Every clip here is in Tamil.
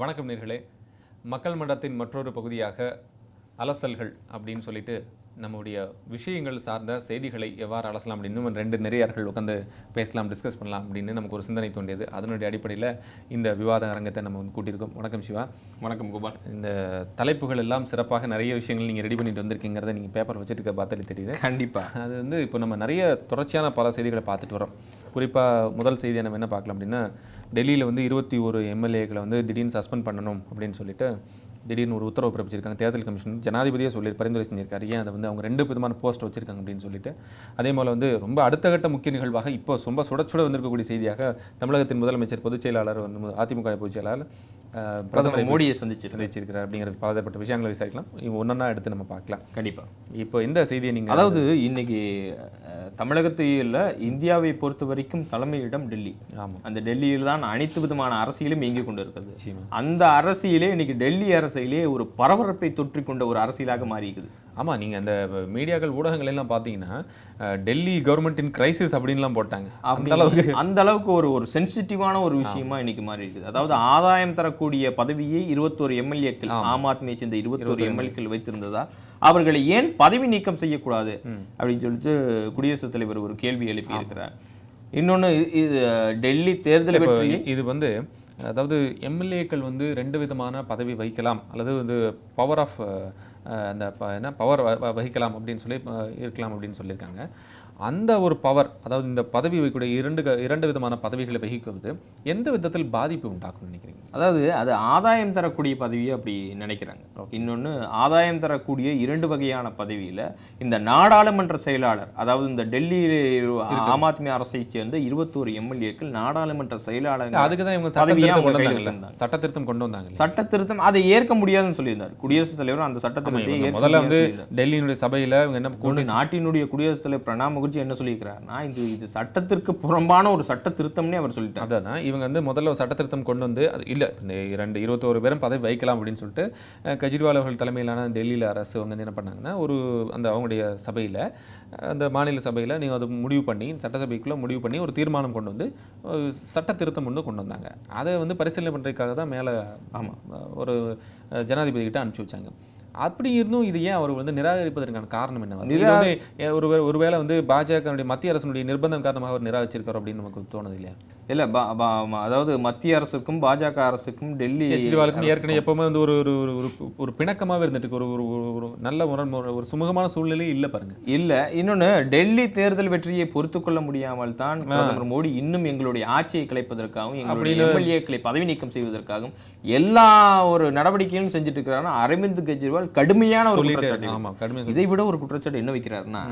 வணக்கம் நேர்களே. மக்கள் மன்றத்தின் மற்றொரு பகுதியாக அலசல்கள் அப்படின்னு சொல்லிட்டு நம்முடைய விஷயங்கள் சார்ந்த செய்திகளை எவ்வாறு அலசலாம் அப்படின்னு ரெண்டு நெறியார்கள் உட்காந்து பேசலாம் டிஸ்கஸ் பண்ணலாம் அப்படின்னு நமக்கு ஒரு சிந்தனை தோண்டியது அதனுடைய அடிப்படையில் இந்த விவாத அரங்கத்தை நம்ம வந்து கூட்டியிருக்கோம். வணக்கம் சிவா. வணக்கம் கோபால். இந்த தலைப்புகள் எல்லாம் சிறப்பாக நிறைய விஷயங்கள் நீங்கள் ரெடி பண்ணிட்டு வந்திருக்கீங்கிறத நீங்கள் பேப்பர் வச்சுட்டு இருக்க பார்த்தாலே தெரியுது. கண்டிப்பா. அது வந்து இப்போ நம்ம நிறைய தொடர்ச்சியான பல செய்திகளை பார்த்துட்டு வரோம். குறிப்பாக முதல் செய்தியை நம்ம என்ன பார்க்கலாம் அப்படின்னா டெல்லியில் வந்து இருபத்தி ஒரு எம்எல்ஏக்களை வந்து திடீர்னு சஸ்பெண்ட் பண்ணணும் அப்படின்னு சொல்லிட்டு திடீர்னு ஒரு உத்தரவு பிறப்பிச்சிருக்காங்க. தேர்தல் கமிஷன் ஜனாதிபதியே சொல்லி பரிந்துரை செஞ்சிருக்காரு. ஏன் அதை வந்து அவங்க ரெண்டு விதமான போஸ்ட் வச்சிருக்காங்க அப்படின்னு சொல்லிட்டு. அதே போல் வந்து ரொம்ப அடுத்த கட்ட முக்கிய நிகழ்வாக இப்போ ரொம்ப சுட சுட வந்திருக்கக்கூடிய செய்தியாக தமிழகத்தின் முதலமைச்சர் பொதுச் செயலாளர் வந்து அதிமுக பொதுச் செயலாளர் பிரதமரை மோடியை சந்திச்சு சந்திச்சிருக்கிறார் அப்படிங்கிற பலதப்பட்ட விஷயங்களை விசாரிக்கலாம். ஒன்றா எடுத்து நம்ம பார்க்கலாம். கண்டிப்பா. இப்போ இந்த செய்தியை நீங்கள் அதாவது இன்னைக்கு தமிழகத்தில் இந்தியாவை பொறுத்த வரைக்கும் தலைமையிடம் டெல்லி. ஆமாம் அந்த டெல்லியில் தான் அனைத்து விதமான அரசியலும் இயங்கிக் கொண்டிருக்கிறது. நிச்சயமா. அந்த அரசியலே இன்னைக்கு டெல்லி அரசியலே ஒரு பரபரப்பை தொற்றிக் கொண்ட ஒரு அரசியலாக மாறியிருக்குது. ஆமாம் நீங்கள் அந்த மீடியாக்கள் ஊடகங்கள் எல்லாம் பார்த்தீங்கன்னா டெல்லி கவர்மெண்ட் கிரைசிஸ் அப்படின்லாம் போட்டாங்க. அந்த அளவுக்கு. அந்த அளவுக்கு ஒரு ஒரு சென்சிட்டிவான ஒரு விஷயமா இன்னைக்கு மாறி இருக்குது அதாவது ஆதாயம் தரக்கூடிய பதவியை இருபத்தோரு எம்எல்ஏக்கள் ஆம். ஆத்மியை சேர்ந்த இருபத்தோரு எம்எல்ஏக்கள் வைத்திருந்ததா? அவர்களை ஏன் பதவி நீக்கம் செய்யக்கூடாது? அப்படின்னு சொல்லிட்டு குடியரசுத் தலைவர் ஒரு கேள்வி எழுப்பி இருக்கிறார் இன்னொன்னு இ- இது டெல்லி தேர்தல் இது வந்து அதாவது எம்எல்ஏக்கள் வந்து ரெண்டு விதமான பதவி வகிக்கலாம் அல்லது வந்து பவர் ஆஃப் அந்த என்ன பவர் வகிக்கலாம் அப்படின்னு சொல்லி இருக்கலாம் அப்படின்னு சொல்லியிருக்காங்க. அந்த ஒரு பவர் அதாவது இந்த பதவி வகிக்கக்கூடிய இரண்டு இரண்டு விதமான பதவிகளை வகிக்குவது எந்த விதத்தில் பாதிப்பு உண்டாக்கும் நினைக்கிறீங்க? அதாவது அது ஆதாயம் தரக்கூடிய பதவியை அப்படி நினைக்கிறாங்க. இன்னொன்னு ஆதாயம் தரக்கூடிய இரண்டு வகையான பதவியில இந்த நாடாளுமன்ற செயலாளர் அதாவது இந்த டெல்லி ஆம் ஆத்மி அரசை சேர்ந்த இருபத்தோரு எம்எல்ஏக்கள் நாடாளுமன்ற செயலாளர் அதுக்கு தான் இவங்க சட்ட திருத்தம் கொண்டு வந்தாங்க சட்ட திருத்தம் அதை ஏற்க முடியாதுன்னு சொல்லியிருந்தார். குடியரசுத் தலைவர் அந்த சட்ட திருத்தத்தை ஏற்க முதல்ல வந்து. டெல்லியினுடைய சபையில இவங்க என்ன நாட்டினுடைய குடியரசுத் தலைவர் பிரணாப் முகர்ஜி என்ன சொல்லியிருக்கிறார்னா இது இது சட்டத்திற்கு புறம்பான ஒரு சட்ட திருத்தம்னே அவர் சொல்லிட்டார். அதான் இவங்க வந்து முதல்ல ஒரு சட்ட திருத்தம் கொண்டு வந்து அது இல்லை இந்த இரண்டு இருபத்தோரு பேரும் பதவி வைக்கலாம் அப்படின்னு சொல்லிட்டு கெஜ்ரிவால் அவர்கள் தலைமையிலான டெல்லியில் அரசு வந்து என்ன பண்ணாங்கன்னா ஒரு அந்த அவங்களுடைய சபையில் அந்த மாநில சபையில் நீங்கள் அது முடிவு பண்ணி சட்டசபைக்குள்ளே முடிவு பண்ணி ஒரு தீர்மானம் கொண்டு வந்து சட்ட திருத்தம் ஒன்று கொண்டு வந்தாங்க. அதை வந்து பரிசீலனை பண்ணுறதுக்காக தான் மேலே ஆமாம் ஒரு ஜனாதிபதி கிட்ட அனுப்பிச்சி வச்சாங்க. அப்படி இருந்தும் இது ஏன் அவர் வந்து நிராகரிப்பதற்கான காரணம் என்ன? ஒரு ஒருவேளை வந்து பாஜகவுடைய மத்திய அரசினுடைய நிர்பந்தம் காரணமாக அவர் நிராகரிச்சிருக்கார் அப்படின்னு நமக்கு தோணுது இல்லையா? இல்ல அதாவது மத்திய அரசுக்கும் பாஜக அரசுக்கும் டெல்லி கெஜ்ரிவாலுக்கும் ஏற்கனவே எப்பவுமே வந்து ஒரு ஒரு ஒரு ஒரு பிணக்கமாவே இருந்துட்டு. ஒரு ஒரு ஒரு- நல்ல ஒரு- சுமூகமான சூழ்நிலையே இல்லை பாருங்க. இல்ல இன்னொன்னு டெல்லி தேர்தல் வெற்றியை பொறுத்து கொள்ள முடியாமல் தான் பிரதமர் மோடி இன்னும் எங்களுடைய ஆட்சியை கலைப்பதற்காகவும் எங்களுடைய எம்எல்ஏக்களை பதவி நீக்கம் செய்வதற்காகவும் எல்லா ஒரு நடவடிக்கையும் செஞ்சுட்டு இருக்கிறாருன்னா அரவிந்த் கெஜ்ரிவால் கடுமையான ஒரு குற்றச்சாட்டு. இதை விட ஒரு குற்றச்சாட்டு என்ன வைக்கிறாருன்னா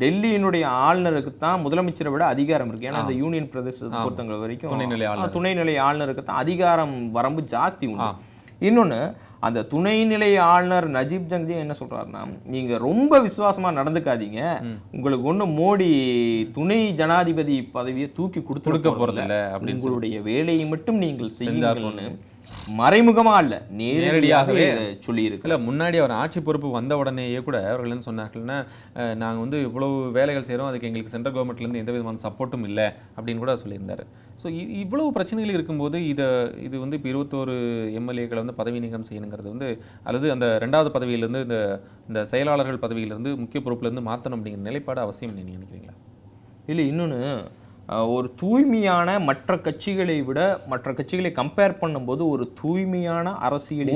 டெல்லியினுடைய ஆளுநருக்கு தான் முதலமைச்சரை விட அதிகாரம் இருக்கு. ஏன்னா இந்த யூனியன் பிரதேசத்தை பொறுத்தவரை வரைக்கும் துணைநிலை ஆ, துணைநிலை ஆளுநருக்கு தான் அதிகாரம் வரம்பு ஜாஸ்தி உண்டு. இன்னொன்னு அந்த துணைநிலை ஆளுநர் நஜீப் ஜங்ஜி என்ன சொல்றாருன்னா நீங்க ரொம்ப விசுவாசமா நடந்துக்காதீங்க. உங்களுக்கு ஒண்ணு மோடி துணை ஜனாதிபதி பதவியை தூக்கி கொடுத்து கொடுக்க அப்படின்னு உங்களுடைய வேலையை மட்டும் நீங்கள் செய்யுங்கள்னு மறைமுகமா அல்ல நேரடியாகவே சொல்லி இருக்கு இல்ல முன்னாடி அவர் ஆட்சி பொறுப்பு வந்த உடனேயே கூட அவர்கள் என்ன சொன்னார்கள்னா நாங்க வந்து இவ்வளவு வேலைகள் செய்றோம் அதுக்கு எங்களுக்கு சென்ட்ரல் கவர்மெண்ட்ல இருந்து எந்த விதமான சப்போர்ட்டும் இல்லை அப்படின்னு கூட சொல்லியிருந்தாரு. ஸோ இவ்வளவு பிரச்சனைகள் இருக்கும்போது இதை இது வந்து இப்போ இருபத்தோரு எம்எல்ஏக்களை வந்து பதவி நீக்கம் செய்யணுங்கிறது வந்து அல்லது அந்த ரெண்டாவது பதவியிலிருந்து இந்த இந்த செயலாளர்கள் பதவியிலிருந்து முக்கிய பொறுப்புல இருந்து மாற்றணும் அப்படிங்கிற நிலைப்பாடு அவசியம் நீங்க நினைக்கிறீங்களா? இல்லை இன்னொன்று ஒரு தூய்மையான மற்ற கட்சிகளை விட மற்ற கட்சிகளை கம்பேர் பண்ணும்போது ஒரு தூய்மையான அரசியலை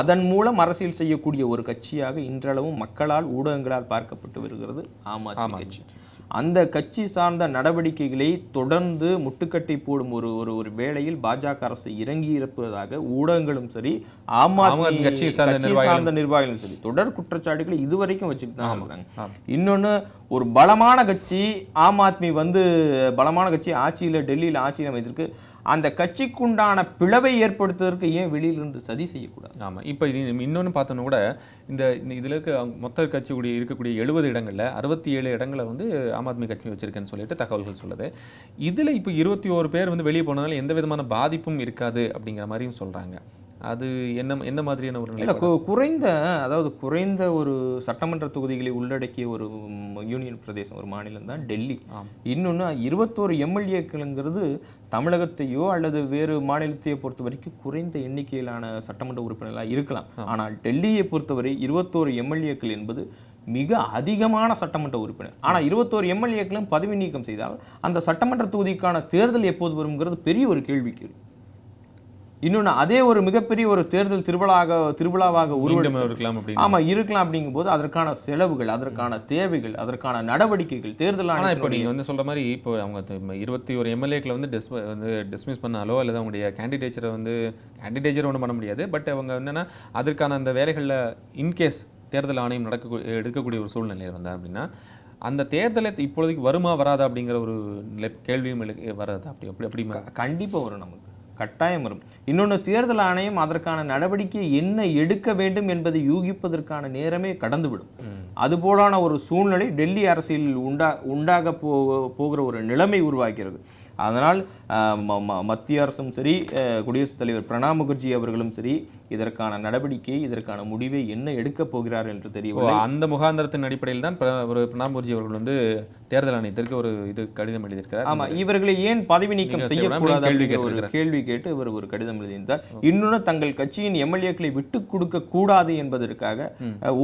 அதன் மூலம் அரசியல் செய்யக்கூடிய ஒரு கட்சியாக இன்றளவும் மக்களால் ஊடகங்களால் பார்க்கப்பட்டு வருகிறது ஆம் ஆத்மி கட்சி. அந்த கட்சி சார்ந்த நடவடிக்கைகளை தொடர்ந்து முட்டுக்கட்டை போடும் ஒரு ஒரு ஒரு வேளையில் பாஜக அரசு இறங்கி இருப்பதாக ஊடகங்களும் சரி ஆம் ஆத்மி கட்சியை சார்ந்த நிர்வாகிகளும் சரி தொடர் குற்றச்சாட்டுகளை இதுவரைக்கும் வச்சுட்டு தான் இருக்கிறாங்க ஆமா. இன்னொன்னு ஒரு பலமான கட்சி ஆம் ஆத்மி வந்து பலமான கட்சி ஆட்சியில டெல்லியில ஆட்சியில் அமைச்சிருக்கு அந்த கட்சிக்குண்டான பிளவை ஏற்படுத்துவதற்கு ஏன் வெளியிலிருந்து சதி செய்யக்கூடாது? ஆமாம் இப்போ இது இன்னொன்று பார்த்தோன்னா கூட இந்த இதில் இருக்க மொத்த கட்சி இருக்கக்கூடிய எழுபது இடங்களில் அறுபத்தி ஏழு இடங்களை வந்து ஆம் ஆத்மி கட்சி வச்சிருக்கேன்னு சொல்லிட்டு தகவல்கள் சொல்லுது. இதில் இப்போ இருபத்தி ஓரு பேர் வந்து வெளியே போனதுனால எந்த விதமான பாதிப்பும் இருக்காது அப்படிங்கிற மாதிரியும் சொல்கிறாங்க அது என்ன என்ன மாதிரியான ஒரு நிலை குறைந்த அதாவது குறைந்த ஒரு சட்டமன்ற தொகுதிகளை உள்ளடக்கிய ஒரு யூனியன் பிரதேசம் ஒரு மாநிலம் தான் டெல்லி. இன்னொன்னு இருபத்தோரு எம்எல்ஏக்களுங்கிறது தமிழகத்தையோ அல்லது வேறு மாநிலத்தையோ பொறுத்த வரைக்கும் குறைந்த எண்ணிக்கையிலான சட்டமன்ற உறுப்பினர்களாக இருக்கலாம். ஆனால் டெல்லியை பொறுத்தவரை இருபத்தோரு எம்எல்ஏக்கள் என்பது மிக அதிகமான சட்டமன்ற உறுப்பினர். ஆனா இருபத்தோரு எம்எல்ஏக்களும் பதவி நீக்கம் செய்தால் அந்த சட்டமன்ற தொகுதிக்கான தேர்தல் எப்போது வருங்கிறது பெரிய ஒரு கேள்விக்குறி இன்னொன்னு அதே ஒரு மிகப்பெரிய ஒரு தேர்தல் திருவிழாக திருவிழாவாக உருவெடுத்து மீண்டும் இருக்கலாம் இருக்கலாம் அப்படிங்கும்போது அதற்கான செலவுகள் அதற்கான தேவைகள் அதற்கான நடவடிக்கைகள் தேர்தல் ஆனா இப்போ ஆணையத்தினுடைய நீங்க வந்து சொல்ற மாதிரி இப்போ அவங்க இருபத்தி ஒரு எம்எல்ஏக்களை வந்து டிஸ் வந்து டிஸ்மிஸ் பண்ணாலோ அல்லது அவங்களுடைய கேண்டிடேச்சரை வந்து கேண்டிடேச்சர் ஒன்றும் பண்ண முடியாது. பட் அவங்க என்னன்னா அதற்கான அந்த வேலைகளில் இன்கேஸ் தேர்தல் ஆணையம் நடக்க எடுக்கக்கூடிய ஒரு சூழ்நிலை வந்தா அப்படின்னா அந்த தேர்தலை இப்பொழுதைக்கு வருமா வராதா அப்படிங்கிற ஒரு கேள்வியும் வராதா அப்படி அப்படி அப்படி க- கண்டிப்பா வரும் நமக்கு. கட்டாயம் வரும். இன்னொன்னு தேர்தல் ஆணையம் அதற்கான நடவடிக்கை என்ன எடுக்க வேண்டும் என்பதை யூகிப்பதற்கான நேரமே கடந்துவிடும். அதுபோலான ஒரு சூழ்நிலை டெல்லி அரசியலில் உண்டா உண்டாக போ போகிற ஒரு நிலைமை உருவாகிறது. அதனால் மத்திய அரசும் சரி குடியரசுத் தலைவர் பிரணாப் முகர்ஜி அவர்களும் சரி இதற்கான நடவடிக்கை இதற்கான முடிவை என்ன எடுக்கப் போகிறார் என்று தெரியவில்லை. அந்த முகாந்திரத்தின் அடிப்படையில் தான் ஒரு பிரணாப் முகர்ஜி அவர்கள் வந்து தேர்தல் ஆணையத்திற்கு ஒரு இது கடிதம் எழுதியிருக்கிறார். ஆமா இவர்களை ஏன் பதவி நீக்கம் செய்யக்கூடாது, ஒரு கேள்வி கேட்டு இவர் ஒரு கடிதம் எழுதியிருந்தார். இன்னொன்னு தங்கள் கட்சியின் எம்எல்ஏக்களை விட்டு கொடுக்க கூடாது என்பதற்காக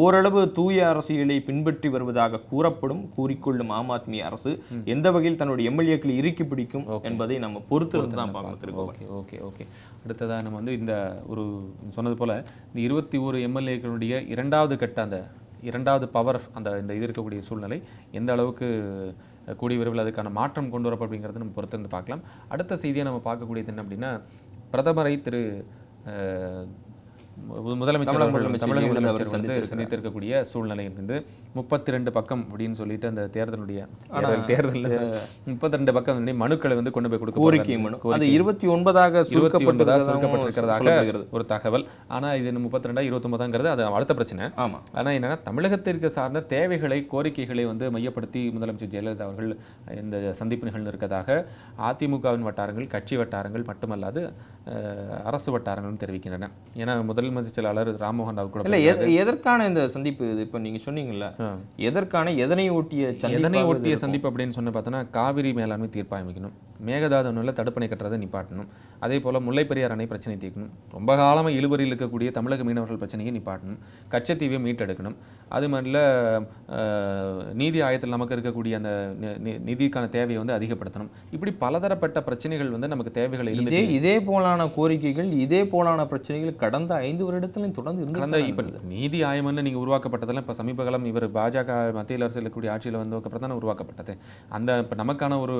ஓரளவு தூய அரசியலை பின்பற்றி வருவதாக கூறப்படும் கூறிக்கொள்ளும் ஆம் ஆத்மி அரசு எந்த வகையில் தன்னுடைய எம்எல்ஏக்களை இறுக்கி பிடிக்கும் என்பதை நம்ம பொறுத்திருந்து தான் பார்க்கணும் ஓகே ஓகே ஓகே. அடுத்ததா நம்ம வந்து இந்த ஒரு சொன்னது போல இந்த இருபத்தி ஒரு எம்எல்ஏக்களுடைய இரண்டாவது கட்ட அந்த இரண்டாவது பவர் அந்த இந்த இது இருக்கக்கூடிய சூழ்நிலை எந்த அளவுக்கு கூடிய விரைவில் அதுக்கான மாற்றம் கொண்டு வரப்படும் அப்படிங்கிறத நம்ம பொறுத்திருந்து பார்க்கலாம். அடுத்த செய்தியை நம்ம பார்க்கக்கூடியது என்ன அப்படின்னா பிரதமரை திரு முதலமைச்சர் தமிழக முதலமைச்சர் வந்து சந்தித்திருக்கக்கூடிய சூழ்நிலை இருந்து முப்பத்தி ரெண்டு பக்கம் அப்படின்னு சொல்லிட்டு அந்த தேர்தலுடைய தேர்தல் தேர்தலில் முப்பத்தி ரெண்டு பக்கம் மனுக்களை வந்து கொண்டு போய் கொடுக்க கோரிக்கை மனு. அது இருபத்தி ஒன்பதாக இருபத்தி சுருக்கப்பட்டிருக்கிறதாகவும் சுருக்கப்பட்டிருக்கிறதாக ஒரு தகவல். ஆனா இது முப்பத்தி ரெண்டா இருபத்தொன்பதாங்கிறது அது அடுத்த பிரச்சனை. ஆமா. ஆனா என்னன்னா தமிழகத்திற்கு சார்ந்த தேவைகளை கோரிக்கைகளை வந்து மையப்படுத்தி முதலமைச்சர் ஜெயலலிதா அவர்கள் இந்த சந்திப்பு நிகழ்ந்து இருக்கதாக அதிமுகவின் வட்டாரங்கள் கட்சி வட்டாரங்கள் மட்டுமல்லாது அரசு வட்டாரங்களும் தெரிவிக்கின்றன. ஏன்னா முதலமைச்சர் செயலாளர் ராம்மோகன் ராவ் கூட இல்ல எத- எதற்கான இந்த சந்திப்பு இது? இப்ப நீங்க சொன்னீங்கல்ல எதற்கான எதனை ஒட்டிய எதனை ஒட்டிய? சந்திப்பு அப்படின்னு சொன்ன பார்த்தோன்னா காவிரி மேலாண்மை தீர்ப்பாயமைக்கணும் மேகதாதுனில் தடுப்பணை கட்டுறதை நிப்பாட்டணும். அதே போல் முல்லைப்பெரியார் அணை பிரச்சனை தீர்க்கணும். ரொம்ப காலமாக இழுபறியில் இருக்கக்கூடிய தமிழக மீனவர்கள் பிரச்சனையை நிப்பாட்டணும். கச்சத்தீவை மீட்டெடுக்கணும். அது மாதிரில நீதி ஆயத்தில் நமக்கு இருக்கக்கூடிய அந்த நிதிக்கான தேவையை வந்து அதிகப்படுத்தணும். இப்படி பலதரப்பட்ட பிரச்சனைகள் வந்து நமக்கு தேவைகள் இதே இதே போலான கோரிக்கைகள் இதே போலான பிரச்சனைகள் கடந்த ஐந்து வருடத்திலும் தொடர்ந்து கடந்த இப்போ நீதி ஆயம்னு நீங்கள் உருவாக்கப்பட்டதெல்லாம் இப்போ சமீப காலம் இவர் பாஜக மத்தியில் அரசு இருக்கக்கூடிய ஆட்சியில் வந்து அப்புறம் தானே உருவாக்கப்பட்டது. அந்த இப்போ நமக்கான ஒரு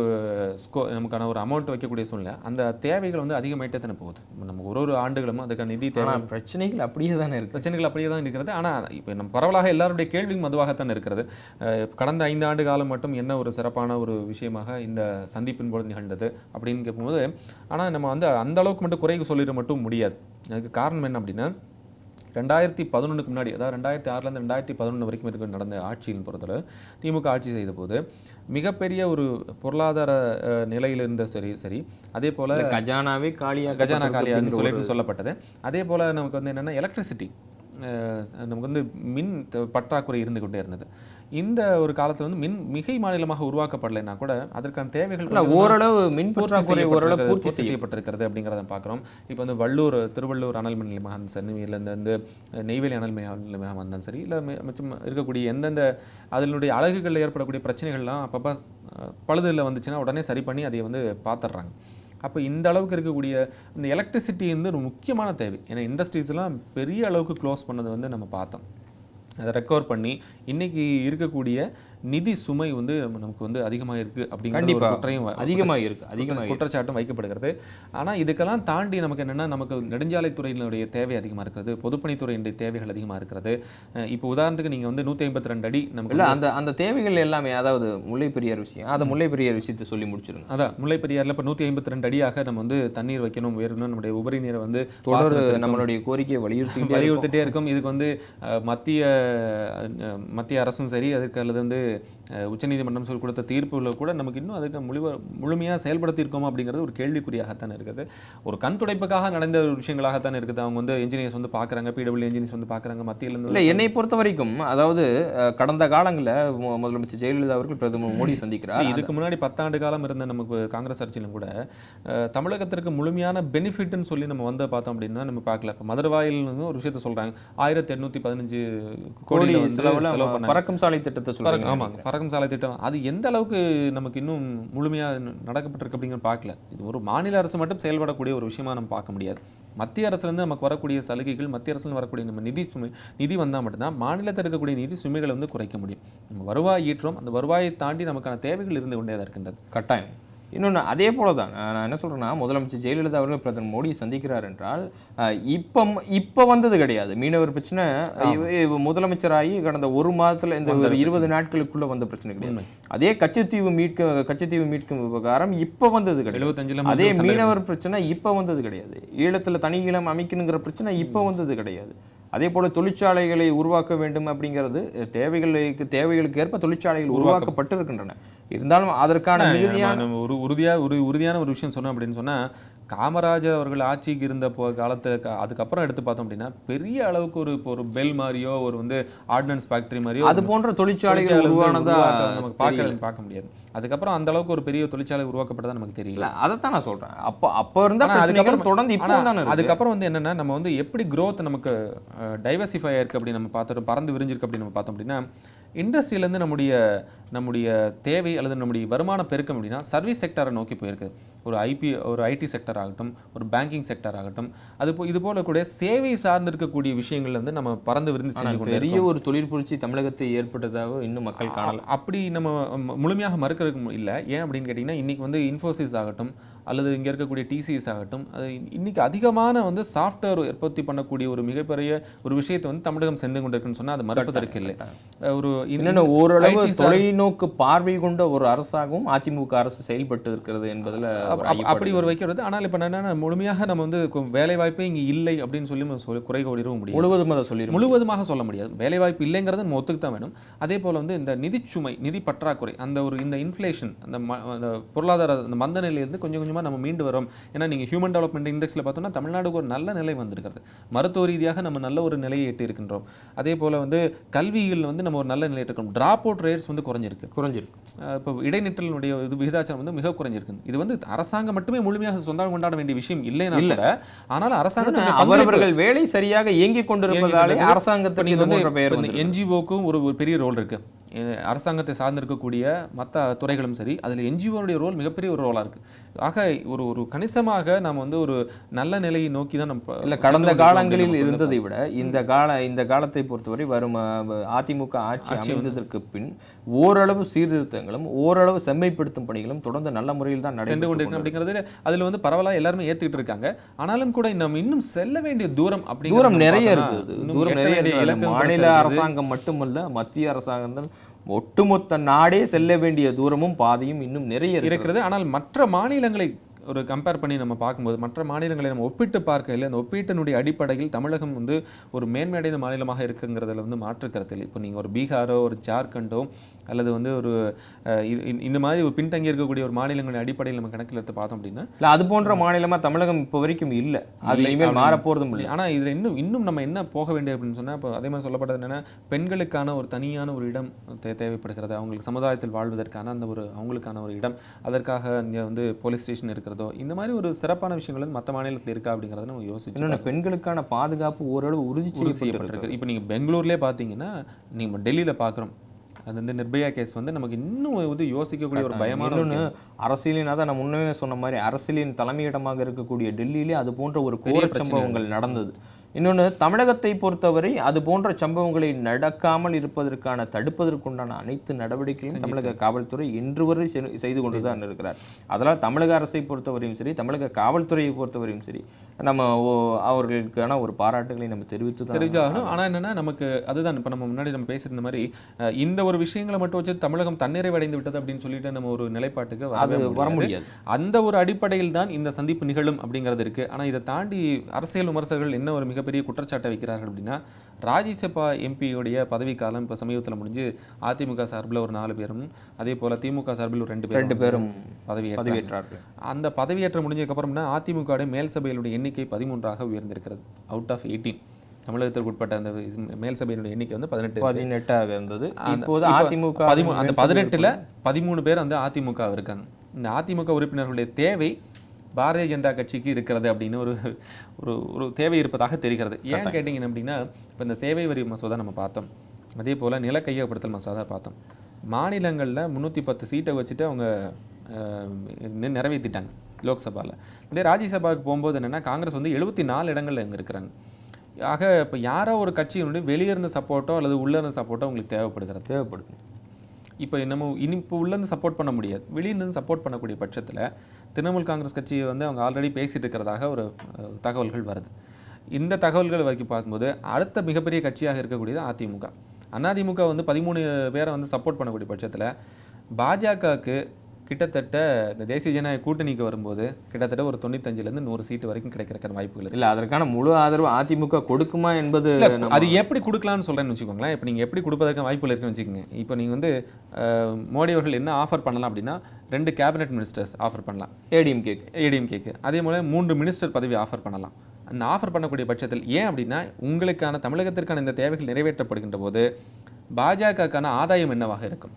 ஸ்கோ நமக்கான ஒரு அமௌண்ட் வைக்கக்கூடிய சூழ்நிலை அந்த தேவைகள் வந்து அதிகமாயிட்டே தானே போகுது. நம்ம ஒரு ஒரு ஆண்டுகளும் அதுக்கான நிதி தேவை. பிரச்சனைகள் அப்படியே தானே இருக்கு. பிரச்சனைகள் அப்படியே தான் இருக்கிறது. ஆனால் இப்போ நம்ம பரவலாக எல்லாருடைய கேள்வியும் அதுவாகத்தான் இருக்கிறது. கடந்த ஐந்து ஆண்டு காலம் மட்டும் என்ன ஒரு சிறப்பான ஒரு விஷயமாக இந்த சந்திப்பின் போது நிகழ்ந்தது அப்படின்னு கேட்கும்போது ஆனால் நம்ம வந்து அந்த அளவுக்கு மட்டும் குறைக்கு சொல்லிட மட்டும் முடியாது. அதுக்கு காரணம் என்ன அப்படின்னா ரெண்டாயிரத்தி பதினொன்றுக்கு முன்னாடி அதாவது ரெண்டாயிரத்தி ஆறுலேருந்து ரெண்டாயிரத்தி பதினொன்று வரைக்கும் இருக்க நடந்த ஆட்சியின் பொறுத்தளவு திமுக ஆட்சி செய்த போது மிகப்பெரிய ஒரு பொருளாதார நிலையில் இருந்த சரி சரி அதே போல் கஜானாவே காலியா கஜானா காலியான்னு சொல்லிட்டு சொல்லப்பட்டது. அதே போல் நமக்கு வந்து என்னென்னா எலக்ட்ரிசிட்டி நமக்கு வந்து மின் பற்றாக்குறை இருந்து கொண்டே இருந்தது. இந்த ஒரு காலத்தில் வந்து மின் மிகை மாநிலமாக உருவாக்கப்படலைன்னா கூட அதற்கான தேவைகள் ஓரளவு மின் பற்றாக்குறை ஓரளவு பூர்த்தி செய்யப்பட்டிருக்கிறது அப்படிங்கிறத பார்க்குறோம். இப்போ வந்து வள்ளூர் திருவள்ளூர் அனல் மின் நிலையமாக இருந்தாலும் சரி இந்த நெய்வேலி அனல் நிலையமாக இருந்தாலும் சரி இல்லை மிச்சம் இருக்கக்கூடிய எந்தெந்த அதனுடைய அழகுகளில் ஏற்படக்கூடிய பிரச்சனைகள்லாம் அப்பப்போ பழுதுல வந்துச்சுன்னா உடனே சரி பண்ணி அதை வந்து பார்த்துடுறாங்க அப்போ இந்த அளவுக்கு இருக்கக்கூடிய இந்த எலக்ட்ரிசிட்டி வந்து ஒரு முக்கியமான தேவை. ஏன்னா இண்டஸ்ட்ரீஸ் எல்லாம் பெரிய அளவுக்கு க்ளோஸ் பண்ணது வந்து நம்ம பார்த்தோம். அதை ரெக்கவர் பண்ணி இன்னைக்கு இருக்கக்கூடிய நிதி சுமை வந்து நமக்கு வந்து அதிகமாக இருக்கு அப்படிங்கிற குற்றையும் வ- அதிகமா இருக்கு அதிகமா இருக்கு. குற்றச்சாட்டும் வைக்கப்படுகிறது. ஆனா இதுக்கெல்லாம் தாண்டி நமக்கு என்னன்னா நமக்கு நெடுஞ்சாலைத்துறையினுடைய தேவை அதிகமா இருக்கிறது பொதுப்பணித்துறையினுடைய தேவைகள் அதிகமா இருக்கிறது. இப்போ உதாரணத்துக்கு நீங்க வந்து நூற்றி ஐம்பத்தி ரெண்டு அடி நமக்கு இல்ல அந்த அந்த தேவைகள் எல்லாமே அதாவது முல்லை பெரியார் விஷயம் அதை முல்லை பெரியார் விஷயத்தை சொல்லி முடிச்சிருங்க. அதான் முல்லை பெரியாறுல இப்போ நூற்றி ஐம்பத்தி ரெண்டு அடியாக நம்ம வந்து தண்ணீர் வைக்கணும் வேறணும் நம்முடைய உபரி நீரை வந்து தொடர் நம்மளுடைய கோரிக்கையை வலியுறுத்தி வலியுறுத்திட்டே இருக்கும். இதுக்கு வந்து மத்திய மத்திய அரசும் சரி அதுக்கு அல்லது வந்து e, உச்சநீதிமன்றம் சொல்லி கொடுத்த தீர்ப்புகளை கூட நமக்கு இன்னும் அதுக்கு முழு முழுமையாக செயல்படுத்தியிருக்கோமா அப்படிங்கிறது ஒரு கேள்விக்குறியாகத்தான் இருக்குது. ஒரு கண் துடைப்புக்காக நடந்த ஒரு விஷயங்களாகத்தான் இருக்குது. அவங்க வந்து இன்ஜினியர்ஸ் வந்து பார்க்குறாங்க பிடபிள்யூ இன்ஜினியர்ஸ் வந்து பார்க்குறாங்க மத்தியிலேருந்து இல்ல என்னை பொறுத்த வரைக்கும் அதாவது கடந்த காலங்களில் முதலமைச்சர் ஜெயலலிதா அவர்கள் பிரதமர் மோடி சந்திக்கிறார். இதுக்கு முன்னாடி பத்தாண்டு காலம் இருந்த நமக்கு காங்கிரஸ் ஆட்சியிலும் கூட தமிழகத்திற்கு முழுமையான பெனிஃபிட்னு சொல்லி நம்ம வந்து பார்த்தோம் அப்படின்னா நம்ம பார்க்கல. இப்போ மதுரவாயில் வந்து ஒரு விஷயத்த சொல்றாங்க. ஆயிரத்தி எண்ணூற்றி பதினஞ்சு கோடி செலவுல பறக்கும் சாலை திட்டத்தை சொல்றாங்க. ஆமாங்க பறக்கும் சாலை திட்டம் அது எந்த அளவுக்கு நமக்கு இன்னும் முழுமையாக நடக்கப்பட்டிருக்கு அப்படிங்கிற பார்க்கல. இது ஒரு மாநில அரசு மட்டும் செயல்படக்கூடிய ஒரு விஷயமா நம்ம பார்க்க முடியாது. மத்திய அரசுலேருந்து நமக்கு வரக்கூடிய சலுகைகள் மத்திய அரசுல வரக்கூடிய நம்ம நிதி சுமை நிதி வந்தால் மட்டும்தான் மாநிலத்தில் இருக்கக்கூடிய நிதி சுமைகளை வந்து குறைக்க முடியும். நம்ம வருவாய் ஈட்டுறோம். அந்த வருவாயை தாண்டி நமக்கான தேவைகள் இருந்து கொண்டே தான் இருக்கின்றது. கட்டாயம். இன்னொன்று அதே போல தான் நான் என்ன சொல்றேன்னா முதலமைச்சர் ஜெயலலிதா அவர்கள் பிரதமர் மோடியை சந்திக்கிறார் என்றால் இப்போ இப்போ வந்தது கிடையாது. மீனவர் பிரச்சனை முதலமைச்சராகி கடந்த ஒரு மாதத்துல இந்த ஒரு இருபது நாட்களுக்குள்ள வந்த பிரச்சனை கிடையாது. அதே கச்சத்தீவு மீட்க கச்சத்தீவு மீட்கும் விவகாரம் இப்போ வந்தது கிடையாது. அதே மீனவர் பிரச்சனை இப்போ வந்தது கிடையாது. ஈழத்துல தனி ஈழம் அமைக்கணுங்கிற பிரச்சனை இப்போ வந்தது கிடையாது. அதே போல தொழிற்சாலைகளை உருவாக்க வேண்டும் அப்படிங்கிறது தேவைகளுக்கு தேவைகளுக்கு ஏற்ப தொழிற்சாலைகள் உருவாக்கப்பட்டிருக்கின்றன. இருந்தாலும் அதற்கான மிகுதியான நம்ம ஒரு உறுதியா ஒரு உறுதியான ஒரு விஷயம் சொன்னோம் அப்படின்னு சொன்னா காமராஜர் அவர்கள் ஆட்சிக்கு இருந்த போ காலத்துல க- அதுக்கப்புறம் எடுத்து பார்த்தோம் அப்படின்னா பெரிய அளவுக்கு ஒரு இப்போ ஒரு பெல் மாதிரியோ ஒரு வந்து ஆர்டினன்ஸ் ஃபேக்டரி மாதிரியோ அது போன்ற தொழிற்சாலைகள் தொழிற்சாலை வந்து உருவானதா உருவாக்க நமக்கு. பார்க்க பார்க்க முடியாது. அதுக்கப்புறம் அந்த அளவுக்கு ஒரு பெரிய தொழிற்சாலை உருவாக்கப்பட்டதா நமக்கு தெரியல. அதைத்தான் நான் சொல்றேன். அப்போ அப்போ இருந்த ஆனா பிரச்சனைகள் அதுக்கப்புறம் தொடர்ந்து அதுக்கப்புறம் வந்து என்னன்னா நம்ம வந்து எப்படி growth நமக்கு டைவர்சிஃபை ஆயிருக்கு அப்படி நம்ம பார்த்துட்டு பறந்து விரிஞ்சிருக்கு அப்படி நம்ம பார்த்தோம் அப்படின்னா இண்டஸ்ட்ரியில இருந்து நம்முடைய நம்முடைய தேவை அல்லது நம்முடைய வருமான பெருக்கம் அப்படின்னா சர்வீஸ் செக்டரை நோக்கி போயிருக்கு. ஒரு ஐபி ஒரு ஐடி செக்டர் ஆகட்டும் ஒரு பேங்கிங் செக்டர் ஆகட்டும். அது போ இது போல கூட சேவை சார்ந்து இருக்கக்கூடிய விஷயங்கள்ல வந்து நம்ம பறந்து விரிந்து செஞ்சு கொண்டே பெரிய ஒரு தொழில் புரட்சி தமிழகத்தை ஏற்பட்டதாக இன்னும் மக்கள் காணல. அ- அப்படி நம்ம முழுமையாக மறுக்கிறதுக்கு இல்லை. ஏன் அப்படின்னு கேட்டிங்கன்னா இன்னைக்கு வந்து இன்ஃபோசிஸ் ஆகட்டும் அல்லது இங்கே இருக்கக்கூடிய டிசிஎஸ் ஆகட்டும் அது இன்- இன்னைக்கு அதிகமான வந்து சாஃப்ட்வேர் உற்பத்தி பண்ணக்கூடிய ஒரு மிகப்பெரிய ஒரு விஷயத்தை வந்து தமிழகம் சென்று கொண்டிருக்குன்னு சொன்னால் அது மறுப்பதற்கு இல்லை. ஒரு இன்னொன்னு ஓரளவு தொலைநோக்கு பார்வை கொண்ட ஒரு அரசாகவும் அதிமுக அரசு செயல்பட்டு இருக்கிறது என்பதுல அப்படி ஒரு வைக்கிறது. ஆனால் இப்போ என்னன்னா முழுமையாக நம்ம வந்து வேலை வாய்ப்பே இங்கே இல்லை அப்படின்னு சொல்லி சொல்லி குறை கூறிடவும் முடியாது. முழுவதும் அதை சொல்லிடும் முழுவதுமாக சொல்ல முடியாது. வேலைவாய்ப்பு இல்லைங்கிறது நம்ம ஒத்துக்கு தான் வேணும். அதே போல் வந்து இந்த நிதிச்சுமை நிதி பற்றாக்குறை அந்த ஒரு இந்த இன்ஃப்ளேஷன் அந்த பொருளாதார அந்த மந்த நிலையிலிருந்து கொஞ்சம் கொஞ்சமாக நம்ம மீண்டு வரோம். ஏன்னா நீங்கள் ஹியூமன் டெவலப்மெண்ட் இண்டெக்ஸில் பார்த்தோம்னா தமிழ்நாடுக்கு ஒரு நல்ல நிலை வந்திருக்கிறது. மருத்துவ ரீதியாக நம்ம நல்ல ஒரு நிலையை எட்டி இருக்கின்றோம். அதே போல் வந்து கல்வியில் வந்து நம்ம ஒரு நல்ல நிலையை இருக்கோம் ட்ராப் அவுட் ரேட்ஸ் வந்து குறைஞ்சிருக்கு. குறைஞ்சிருக்கு. இப்போ இடைநிற்றலினுடைய இது விகிதாச்சாரம் வந்து மிக குறைஞ்சிருக்கு. இது வந்து அரசாங்கம் மட்டுமே முழுமையாக சொந்தம் கொண்டாட வேண்டிய விஷயம் இல்லைன்னா கூட ஆனால் அரசாங்கத்துடைய பங்களிப்பு அவரவர்கள் வேலை சரியாக இயங்கிக் கொண்டிருப்பதாலே பெயர் வந்து என்ஜிஓக்கும் ஒரு ஒரு பெரிய ரோல் இருக்கு. அரசாங்கத்தை சார்ந்திருக்கக்கூடிய மற்ற துறைகளும் சரி அதில் என்ஜிஓனுடைய ரோல் மிகப்பெரிய ஒரு ரோலாக இருக்கு. ஆக ஒரு ஒரு கணிசமாக நாம் வந்து ஒரு நல்ல நிலையை நோக்கி தான் நம்ம இல்ல கடந்த காலங்களில் இருந்ததை விட இந்த கால இந்த காலத்தை பொறுத்தவரை வரும் அதிமுக ஆட்சி அமைந்ததற்கு பின் ஓரளவு சீர்திருத்தங்களும் ஓரளவு செம்மைப்படுத்தும் பணிகளும் தொடர்ந்து நல்ல முறையில் தான் சென்று நடைபெற்று கொண்டிருக்கோம் அப்படிங்கிறது அதுல வந்து பரவலா எல்லாருமே ஏத்துக்கிட்டு இருக்காங்க. ஆனாலும் கூட நம்ம இன்னும் செல்ல வேண்டிய தூரம் அப்படி தூரம் நிறைய இருக்குது. தூரம் நிறைய மாநில அரசாங்கம் மட்டுமல்ல மத்திய அரசாங்கம் தான் ஒட்டுமொத்த நாடே செல்ல வேண்டிய தூரமும் பாதையும் இன்னும் நிறைய இருக்கு இருக்கிறது. ஆனால் மற்ற மாநிலங்களை ஒரு கம்பேர் பண்ணி நம்ம பார்க்கும்போது மற்ற மாநிலங்களை நம்ம ஒப்பிட்டு பார்க்கையில் அந்த ஒப்பீட்டினுடைய அடிப்படையில் தமிழகம் வந்து ஒரு மேன்மையடைந்த மாநிலமாக இருக்குங்கிறதுல வந்து மாற்று கருத்து இல்லை. இப்போ நீங்கள் ஒரு பீகாரோ ஒரு ஜார்க்கண்டோ அல்லது வந்து ஒரு இந்த- மாதிரி ஒரு பின்தங்கி இருக்கக்கூடிய ஒரு மாநிலங்களின் அடிப்படையில் நம்ம கணக்கில் எடுத்து பார்த்தோம் அப்படின்னா இல்ல அது போன்ற மாநிலமா தமிழகம் இப்போ வரைக்கும் இல்ல. அது இனிமேல் மாறப்போறதும் இல்லை. ஆனா இதுல இன்னும் இன்னும் நம்ம என்ன போக வேண்டியது அப்படின்னு சொன்னா இப்போ அதே மாதிரி சொல்லப்பட்டது என்னன்னா பெண்களுக்கான ஒரு தனியான ஒரு இடம் தே- தேவைப்படுகிறது. அவங்களுக்கு சமுதாயத்தில் வாழ்வதற்கான அந்த ஒரு அவங்களுக்கான ஒரு இடம். அதற்காக இங்க வந்து போலீஸ் ஸ்டேஷன் இருக்கிறதோ. இந்த மாதிரி ஒரு சிறப்பான விஷயங்கள் வந்து மற்ற மாநிலத்தில் இருக்கா அப்படிங்கறத நம்ம யோசிச்சு பெண்களுக்கான பாதுகாப்பு ஓரளவு உறுதி செய்யப்பட்டிருக்கு. இப்போ நீங்க பெங்களூர்லயே பார்த்தீங்கன்னா நீங்க டெல்லியில பார்க்குறோம் அது வந்து நிர்பயா கேஸ் வந்து நமக்கு இன்னும் வந்து யோசிக்கக்கூடிய ஒரு பயமான இன்னொன்று அரசியலின் அதான் நான் முன்னமே சொன்ன மாதிரி அரசியலின் தலைமையிடமாக இருக்கக்கூடிய டெல்லியிலே அது போன்ற ஒரு கோர சம்பவங்கள் நடந்தது. இன்னொன்று தமிழகத்தை பொறுத்தவரை அது போன்ற சம்பவங்களை நடக்காமல் இருப்பதற்கான தடுப்பதற்குண்டான அனைத்து நடவடிக்கைகளும் தமிழக காவல்துறை இன்று வரை செய்து கொண்டு தான் இருக்கிறார். அதனால் தமிழக அரசை பொறுத்தவரையும் சரி தமிழக காவல்துறையை பொறுத்தவரையும் சரி நம்ம அவர்களுக்கான ஒரு பாராட்டுகளை நம்ம தெரிவித்து தான் தெரிஞ்சாகணும் ஆனா என்னன்னா நமக்கு அதுதான் இப்ப நம்ம முன்னாடி நம்ம பேசியிருந்த மாதிரி இந்த ஒரு விஷயங்களை மட்டும் வச்சு தமிழகம் தன்னிறைவடைந்து விட்டது அப்படின்னு சொல்லிட்டு நம்ம ஒரு நிலைப்பாட்டுக்கு அது வர முடியாது. அந்த ஒரு அடிப்படையில் தான் இந்த சந்திப்பு நிகழும் அப்படிங்கிறது இருக்கு. ஆனா இதை தாண்டி அரசியல் விமர்சகர்கள் என்ன ஒரு மிகப்பெரிய குற்றச்சாட்டை வைக்கிறார்கள் அப்படின்னா ராஜ்யசபா எம்பியுடைய பதவிக்காலம் இப்போ சமீபத்தில் முடிஞ்சு அதிமுக சார்பில் ஒரு நாலு பேரும் அதே போல் திமுக சார்பில் ஒரு ரெண்டு பேரும் ரெண்டு பேரும் பதவி பதவியேற்றார்கள். அந்த பதவியேற்றம் முடிஞ்சதுக்கப்புறம்னா அதிமுக மேல் சபையினுடைய எண்ணிக்கை பதிமூன்றாக உயர்ந்திருக்கிறது. அவுட் ஆஃப் எயிட்டீன் தமிழகத்திற்கு உட்பட்ட அந்த மேல் சபையினுடைய எண்ணிக்கை வந்து பதினெட்டு. பதினெட்டாக இருந்தது. இப்போது இப்ப அதிமுக அந்த பதினெட்டுல பதிமூணு பேர் வந்து அதிமுக இருக்காங்க. இந்த அதிமுக உறுப்பினர்களுடைய தேவை பாரதிய ஜனதா கட்சிக்கு இருக்கிறது அப்படின்னு ஒரு ஒரு ஒரு தேவை இருப்பதாக தெரிகிறது. ஏன் கேட்டிங்க அப்படின்னா இப்போ இந்த சேவை வரி மசோதா நம்ம பார்த்தோம். அதே போல் நில கையகப்படுத்தல் மசோதா பார்த்தோம். மாநிலங்களில் முந்நூற்றி பத்து சீட்டை வச்சுட்டு அவங்க நிறைவேற்றிட்டாங்க லோக்சபாவில் இதே ராஜ்யசபாவுக்கு போகும்போது என்னன்னா காங்கிரஸ் வந்து எழுபத்தி நாலு இடங்கள்ல இங்கே இருக்கிறாங்க. ஆக இப்போ யாரோ ஒரு கட்சியினுடைய வெளியே இருந்த சப்போர்ட்டோ அல்லது உள்ளே இருந்த சப்போர்ட்டோ உங்களுக்கு தேவைப்படுகிறது. தேவைப்படுது. இப்போ நம்ம இனி இப்போ உள்ளேருந்து சப்போர்ட் பண்ண முடியாது. வெளியிலேருந்து சப்போர்ட் பண்ணக்கூடிய பட்சத்தில் திரிணாமுல் காங்கிரஸ் கட்சியை வந்து அவங்க ஆல்ரெடி பேசிட்டு இருக்கிறதாக ஒரு தகவல்கள் வருது. இந்த தகவல்கள் வரைக்கும் பார்க்கும்போது அடுத்த மிகப்பெரிய கட்சியாக இருக்கக்கூடியது அதிமுக. அதிமுக வந்து பதிமூணு பேரை வந்து சப்போர்ட் பண்ணக்கூடிய பட்சத்தில் பாஜகவுக்கு கிட்டத்தட்ட இந்த தேசிய ஜனநாயக கூட்டணிக்கு வரும்போது கிட்டத்தட்ட ஒரு தொண்ணூத்தஞ்சுலேருந்து நூறு சீட்டு வரைக்கும் கிடைக்கிறக்கான வாய்ப்புகள். இல்ல அதற்கான முழு ஆதரவு அதிமுக கொடுக்குமா என்பது அது எப்படி கொடுக்கலாம்னு சொல்றேன்னு வச்சுக்கோங்களேன். இப்போ நீங்க எப்படி கொடுப்பதற்கு வாய்ப்புகள் இருக்குன்னு வச்சுக்கோங்க. இப்போ நீங்க வந்து மோடி அவர்கள் என்ன ஆஃபர் பண்ணலாம் அப்படின்னா ரெண்டு கேபினெட் மினிஸ்டர்ஸ் ஆஃபர் பண்ணலாம். ஏடிஎம் கேக்கு ஏடிஎம்கேக்கு அதே போல மூன்று மினிஸ்டர் பதவி ஆஃபர் பண்ணலாம். அந்த ஆஃபர் பண்ணக்கூடிய பட்சத்தில் ஏன் அப்படின்னா உங்களுக்கான தமிழகத்திற்கான இந்த தேவைகள் நிறைவேற்றப்படுகின்ற போது பாஜகக்கான ஆதாயம் என்னவாக இருக்கும்?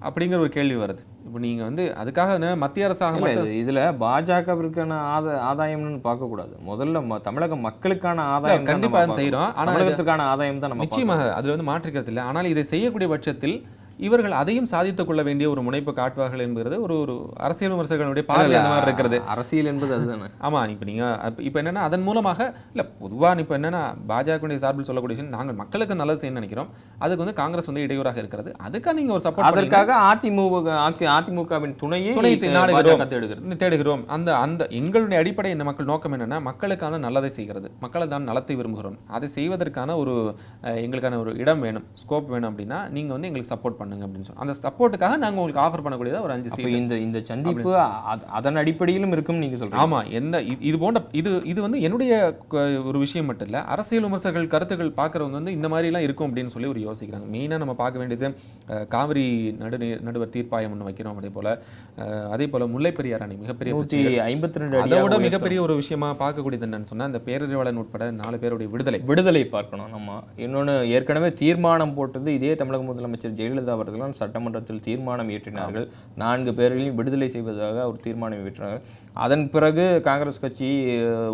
அப்படிங்கிற ஒரு கேள்வி வருது இப்போ நீங்க வந்து அதுக்காக மத்திய அரசாக மட்டும் இது இதுல பாஜகவிற்கான ஆத ஆதாயம்னு பார்க்க கூடாது முதல்ல தமிழக மக்களுக்கான ஆதாயம் தான் கண்டிப்பா நம்ம செய்றோம். பார்க்கணும். ஆனா இது- தமிழகத்துக்கான ஆதாயம் தான் நிச்சயமாக அதுல வந்து மாற்றுக்கிறது இல்லை ஆனால் இதை செய்யக்கூடிய பட்சத்தில் இவர்கள் அதையும் சாதித்துக் கொள்ள வேண்டிய ஒரு முனைப்பு காட்டுவார்கள் என்கிறது ஒரு ஒரு அரசியல் விமர்சகர்களுடைய பார்வை அந்த மாதிரி இருக்கிறது. அரசியல் என்பது அதுதானே. ஆமா இப்போ நீங்க அப்ப- இப்போ என்னன்னா அதன் மூலமாக இல்ல பொதுவா இப்போ என்னன்னா பாஜகவுடைய சார்பில் சொல்லக்கூடிய விஷயம் நாங்கள் மக்களுக்கு நல்லது செய்யணும்னு நினைக்கிறோம். அதுக்கு வந்து காங்கிரஸ் வந்து இடையூறாக இருக்கிறது. அதுக்காக நீங்க ஒரு சப்போர்ட் அதற்காக அதிமுக அதிமுகவின் துணையை துணை நாடுகிறோம் தேடுகிறோம். அந்த அந்த எங்களுடைய அடிப்படை என்ன மக்கள் நோக்கம் என்னன்னா மக்களுக்கான நல்லதை செய்கிறது. மக்கள் தான் நலத்தை விரும்புகிறோம். அதை செய்வதற்கான ஒரு எங்களுக்கான ஒரு இடம் வேணும் ஸ்கோப் வேணும் அப்படின்னா நீங்க வந்து எங்களுக்கு சப்போர்ட் பண்ணுங்க அப்படின்னு சொல்லி அந்த சப்போர்ட்டுக்காக நாங்க உங்களுக்கு ஆஃபர் பண்ணக்கூடியது ஒரு அஞ்சு சீட் இந்த இந்த சந்திப்பு அத- அதன் அடிப்படையிலும் இருக்கும் நீங்க சொல்றீங்க. ஆமா எந்த இது- போன்ற இது இது வந்து என்னுடைய ஒரு விஷயம் மட்டும் இல்ல அரசியல் விமர்சகர்கள் கருத்துக்கள் பார்க்கறவங்க வந்து இந்த மாதிரி எல்லாம் இருக்கும் அப்படின்னு சொல்லி ஒரு யோசிக்கிறாங்க. மெயினா நம்ம பார்க்க வேண்டியது காவிரி நடு நடுவர் தீர்ப்பாயம் ஒன்று வைக்கிறோம் அதே போல அதே போல முல்லை பெரியார் அணை மிகப்பெரிய. ஐம்பத்தி ரெண்டு அதை விட மிகப்பெரிய ஒரு விஷயமா பார்க்கக்கூடியது என்னன்னு சொன்னா இந்த பேரறிவாளன் உட்பட நாலு பேருடைய விடுதலை. விடுதலை பார்க்கணும் நம்ம. இன்னொன்னு ஏற்கனவே தீர்மானம் போட்டது இதே தமிழக முதலமைச்சர் ஜெயலலிதா அவர்கள் சட்டமன்றத்தில் தீர்மானம் இயற்றினார்கள். நான்கு பேர்களையும் விடுதலை செய்வதாக ஒரு தீர்மானம் இயற்றினார்கள். அதன் பிறகு காங்கிரஸ் கட்சி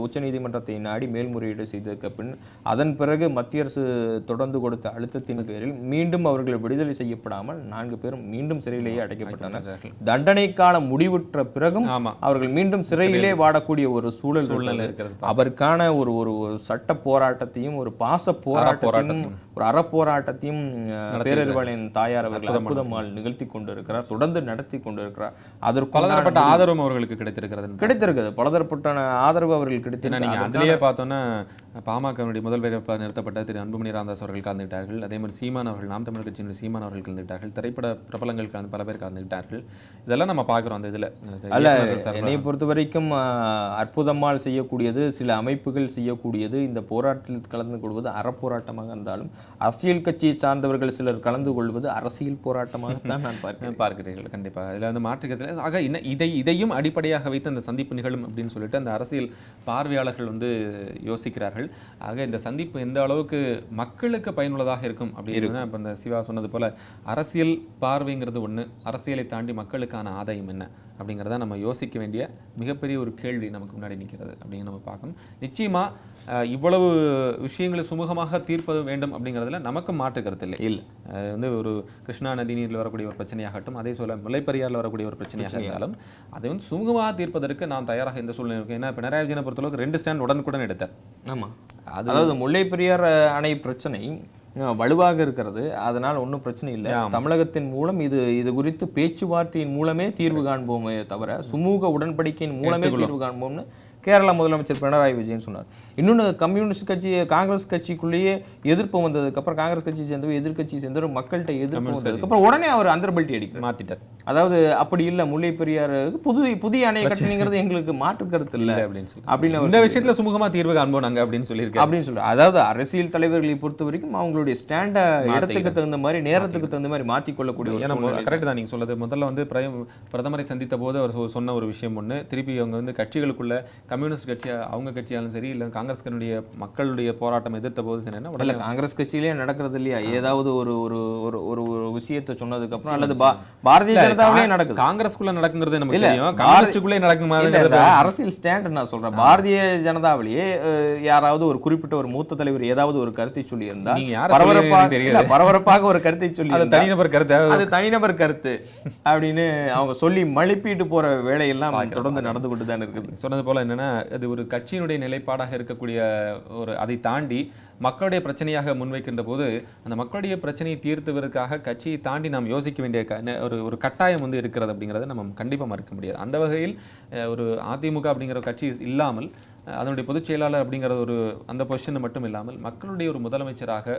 உச்சநீதிமன்றத்தை நாடி மேல்முறையீடு செய்ததற்கு பின் அதன் பிறகு மத்திய அரசு தொடர்ந்து கொடுத்த அழுத்தத்தின் பேரில் மீண்டும் அவர்கள் விடுதலை செய்யப்படாமல் நான்கு பேரும் மீண்டும் சிறையிலேயே அடைக்கப்பட்டனர். தண்டனை காலம் முடிவுற்ற பிறகும் அவர்கள் மீண்டும் சிறையிலே வாடக்கூடிய ஒரு சூழல் சூழ்நிலை இருக்கிறது. அவருக்கான ஒரு ஒரு சட்ட போராட்டத்தையும் ஒரு பாச போராட்டத்தையும் ஒரு அற போராட்டத்தையும் அஹ், பேரறிவாளன் தாயார் அற்புதமால் நிகழ்த்தி கொண்டிருக்கிறார் தொடர்ந்து நடத்தி கொண்டிருக்கிறார். அதற்கு பலதரப்பட்ட ஆதரவும் அவர்களுக்கு கிடைத்திருக்கிறது கிடைத்திருக்கிறது. பலதரப்பட்ட ஆதரவு அவர்கள் கிடைத்திருக்கிறது. நீங்க அதுலயே பார்த்தோன்னா பாமகவினுடைய முதல் வேட்பாளர் நிறுத்தப்பட்ட திரு அன்புமணி ராமதாஸ் அவர்கள் கலந்துவிட்டார்கள் அதே மாதிரி சீமான் அவர்கள் நாம் தமிழர் கட்சியினுடைய சீமான் அவர்கள் கலந்துவிட்டார்கள் திரைப்பட பிரபலங்கள் கலந்து பல பேர் கலந்துவிட்டார்கள் இதெல்லாம் நம்ம பார்க்குறோம் அந்த இதுல. அல்ல. என்னை பொறுத்த வரைக்கும் அற்புதமால் செய்யக்கூடியது சில அமைப்புகள் செய்யக்கூடியது இந்த போராட்டத்தில் கலந்து கொள்வது அறப்போராட்டமாக இருந்தாலும் அரசியல் கட்சியை சார்ந்தவர்கள் சிலர் கலந்து கொள்வது அரசியல் போராட்டமாகத்தான் நான் பார்க்கிறேன். பார்க்கிறீர்கள் கண்டிப்பாக. இதில் வந்து மாற்றுக்கிறதுல ஆக இன்ன இதை இதையும் அடிப்படையாக வைத்து அந்த சந்திப்பு நிகழும் அப்படின்னு சொல்லிட்டு அந்த அரசியல் பார்வையாளர்கள் வந்து யோசிக்கிறார்கள். ஆக இந்த சந்திப்பு எந்த அளவுக்கு மக்களுக்கு பயனுள்ளதாக இருக்கும் அப்படின்னு இப்போ இந்த சிவா சொன்னது போல அரசியல் பார்வைங்கிறது ஒண்ணு அரசியலை தாண்டி மக்களுக்கான ஆதாயம் என்ன அப்படிங்கிறத நம்ம யோசிக்க வேண்டிய மிகப்பெரிய ஒரு கேள்வி நமக்கு முன்னாடி நிற்கிறது அப்படின்னு நம்ம பார்க்கணும். நிச்சயமா அஹ், இவ்வளவு விஷயங்களை சுமூகமாக தீர்ப்பது வேண்டும் அப்படிங்கிறதுல நமக்கு மாற்று கருத்து இல்லை. இல்ல. அது வந்து ஒரு கிருஷ்ணா நதி நீரில் வரக்கூடிய ஒரு பிரச்சனையாகட்டும் அதே சொல்ல முல்லைப்பெரியாரில் வரக்கூடிய ஒரு பிரச்சனையாக இருந்தாலும் அதை வந்து சுமூகமாக தீர்ப்பதற்கு நாம் தயாராக இந்த சூழ்நிலை இருக்கு ஏன்னா பினராயி விஜயனை பொறுத்தளவுக்கு ரெண்டு ஸ்டாண்ட் உடனுக்குடன் எடுத்தார் ஆமா. அது அதாவது முல்லை பெரியார் அணை பிரச்சனை வலுவாக இருக்கிறது. அதனால் ஒன்றும் பிரச்சனை இல்லை. தமிழகத்தின் மூலம் இது இது குறித்து பேச்சுவார்த்தையின் மூலமே தீர்வு காண்போமே தவிர சுமூக உடன்படிக்கையின் மூலமே தீர்வு காண்போம்னு கேரளா முதலமைச்சர் பினராயி விஜயன் சொன்னார். இன்னொன்று கம்யூனிஸ்ட் கட்சி காங்கிரஸ் கட்சிக்குள்ளேயே எதிர்ப்பு வந்ததுக்கப்புறம் காங்கிரஸ் கட்சியை சேர்ந்தவர் எதிர்க்கட்சியை சேர்ந்தவர் மக்கள்கிட்ட எதிர்ப்பு வந்ததுக்கப்புறம் உடனே அவர் அந்தர்பல்ட்டி அடிக்கிறார். மாத்திட்டார். அதாவது அப்படி இல்ல முல்லை பெரியாறு புது புதிய அணை கட்டணுங்கிறது எங்களுக்கு மாற்று கருத்து இல்ல அப்படின்னு சொல்லி அப்படின்னு இந்த விஷயத்துல சுமூகமா தீர்வு காண்போம் நாங்க அப்படின்னு சொல்லியிருக்காரு. அப்படின்னு சொல்றாரு அதாவது அரசியல் தலைவர்களை பொறுத்த வரைக்கும் அவங்களுடைய ஸ்டாண்ட இடத்துக்கு தகுந்த மாதிரி நேரத்துக்கு தகுந்த மாதிரி மாத்திக் கொள்ளக்கூடிய ஒரு ஏன்னா. கரெக்ட் தான் நீங்க சொல்றது. முதல்ல வந்து பிரதமரை சந்தித்த போது அவர் சொன்ன ஒரு விஷயம் ஒண்ணு. திருப்பி அவங்க வந்து கட்சிகளுக்குள்ள கம்யூனிஸ்ட் கட்சி அவங்க கட்சியாலும் சரி இல்ல காங்கிரஸ்கனுடைய மக்களுடைய போராட்டம் எதிர்த்த போது சரி என்ன இல்ல காங்கிரஸ் கட்சியிலேயே நடக்கிறது இல்லையா? ஏதாவது ஒரு ஒரு ஒரு ஒரு ஒரு விஷயத்தை சொன்னதுக்கு அப்புறம் அல்லது பா- பாரதிய ஜனதாவிலேயே நடக்குது. காங்கிரஸ்குள்ள நடக்குங்கிறது நமக்கு தெரியும். நடக்குமாங்கிறது இந்த அரசியல் ஸ்டாண்ட் நான் சொல்றேன். பாரதிய ஜனதாவிலேயே யாராவது ஒரு குறிப்பிட்ட ஒரு மூத்த தலைவர் ஏதாவது ஒரு கருத்தை சொல்லி இருந்தா நீங்க யாரை பரபரப்பாக பரபரப்பாக ஒரு கருத்தை சொல்லி அது தனிநபர் கருத்து அது தனிநபர் கருத்து அப்படின்னு அவங்க சொல்லி மழுப்பிட்டு போற வேலையெல்லாம் தொடர்ந்து நடந்து கொண்டு தான் இருக்குது சொன்னது போல என்னன்னா அது ஒரு கட்சியினுடைய நிலைப்பாடாக இருக்கக்கூடிய ஒரு அதை தாண்டி மக்களுடைய பிரச்சனையாக முன்வைக்கின்ற போது அந்த மக்களுடைய பிரச்சனையை தீர்த்துவதற்காக கட்சியை தாண்டி நாம் யோசிக்க வேண்டிய க- ஒரு ஒரு கட்டாயம் வந்து இருக்கிறது அப்படிங்கிறத நம்ம கண்டிப்பாக மறுக்க முடியாது. அந்த வகையில் ஒரு அதிமுக அப்படிங்கிற கட்சி இல்லாமல் அதனுடைய பொதுச் செயலாளர் அப்படிங்கிற ஒரு அந்த பொசிஷன் மட்டும் இல்லாமல் மக்களுடைய ஒரு முதலமைச்சராக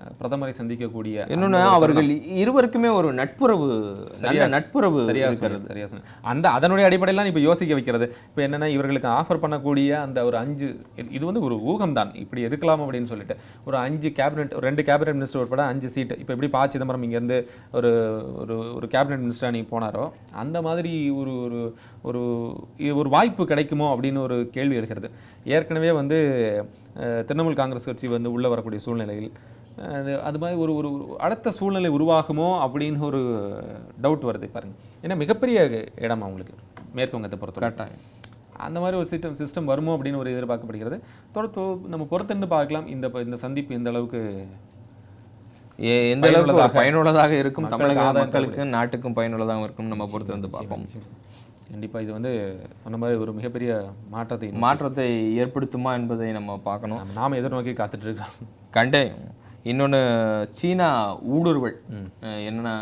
பிரதமரை சந்திக்கக்கூடிய ஒரு அவர்கள் இருவருக்குமே ஒரு நட்புறவு நல்ல நட்புறவு சரியா இருக்கிறது. சொன்னீங்க, சரியா சொன்னீங்க. அந்த அதனுடைய அடிப்படையில் இப்போ யோசிக்க வைக்கிறது. இப்போ என்னன்னா இவர்களுக்கு ஆஃபர் பண்ணக்கூடிய அந்த ஒரு அஞ்சு இது- வந்து ஒரு ஊகம் தான் இப்படி இருக்கலாம் அப்படின்னு சொல்லிட்டு. ஒரு அஞ்சு கேபினெட் ரெண்டு கேபினெட் மினிஸ்டர் உட்பட அஞ்சு சீட் இப்போ எப்படி பா சிதம்பரம் இங்கேருந்து ஒரு ஒரு ஒரு கேபினெட் மினிஸ்டராக நீ போனாரோ அந்த மாதிரி ஒரு ஒரு ஒரு ஒரு வாய்ப்பு கிடைக்குமோ அப்படின்னு ஒரு கேள்வி எழுகிறது. ஏற்கனவே வந்து திரிணாமுல் காங்கிரஸ் கட்சி வந்து உள்ளே வரக்கூடிய சூழ்நிலையில் அது அது மாதிரி ஒரு ஒரு அடுத்த சூழ்நிலை உருவாகுமோ அப்படின்னு ஒரு டவுட் வருது பாருங்க. ஏன்னா மிகப்பெரிய இடம் அவங்களுக்கு மேற்கு வங்கத்தை பொறுத்த கட்டாயம். அந்த மாதிரி ஒரு சிஸ்டம் சிஸ்டம் வருமோ அப்படின்னு ஒரு எதிர்பார்க்கப்படுகிறது. தொடர்ந்து நம்ம பொறுத்திருந்து பார்க்கலாம். இந்த இந்த சந்திப்பு எந்த அளவுக்கு எந்த அளவுக்கு பயனுள்ளதாக- இருக்கும்? தமிழக ஆதாயம் மக்களுக்கு நாட்டுக்கும் பயனுள்ளதாக இருக்கும். நம்ம பொறுத்து வந்து பார்ப்போம். கண்டிப்பா இது வந்து சொன்ன மாதிரி ஒரு மிகப்பெரிய மாற்றத்தை மாற்றத்தை ஏற்படுத்துமா என்பதை நம்ம பார்க்கணும். நாம- எதிர்நோக்கி காத்துட்டு இருக்கோம் கண்டே இன்னொன்னு சீனா ஊடுருவல். என்னன்னா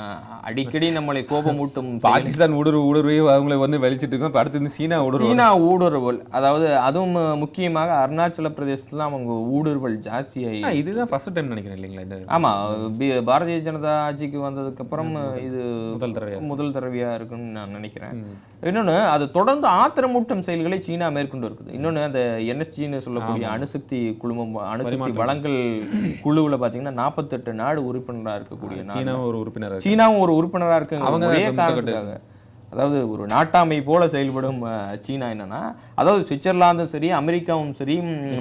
அடிக்கடி நம்மளை கோபமூட்டும் செயல். பாகிஸ்தான் ஊடுருவு ஊடுருவி அவங்களை வந்து வெளிச்சிட்டு இருக்கோம். இப்போ அடுத்து வந்து சீனா ஊடுருவு சீனா ஊடுருவல். அதாவது அதுவும் முக்கியமாக அருணாச்சல பிரதேசத்துல அவங்க ஊடுருவல் ஜாஸ்தியாகி இதுதான் ஃபர்ஸ்ட் டைம் நினைக்கிறேன் இல்லைங்களா இந்த ஆமா பி- பாரதிய ஜனதா ஆட்சிக்கு வந்ததுக்கு அப்புறம் இது முதல் தடவை முதல் தடவையா இருக்குன்னு நான் நினைக்கிறேன். இன்னொன்னு அது தொடர்ந்து ஆத்திரமூட்டும் செயல்களை சீனா மேற்கொண்டு இருக்குது. இன்னொன்னு அந்த என்எஸ்ஜின்னு சொல்லக்கூடிய அணுசக்தி குழுமம் அணுசக்தி வளங்கள் குழுவுல பாத்தீங்கன்னா நாற்பத்தெட்டு நாடு உறுப்பினரா இருக்கக்கூடிய நாடு சீனா ஒரு உறுப்பினர் சீனாவும் ஒரு உறுப்பினரா இருக்கு அவங்க அதாவது ஒரு நாட்டாமை போல செயல்படும் சீனா என்னன்னா அதாவது சுவிட்சர்லாந்தும் சரி அமெரிக்காவும் சரி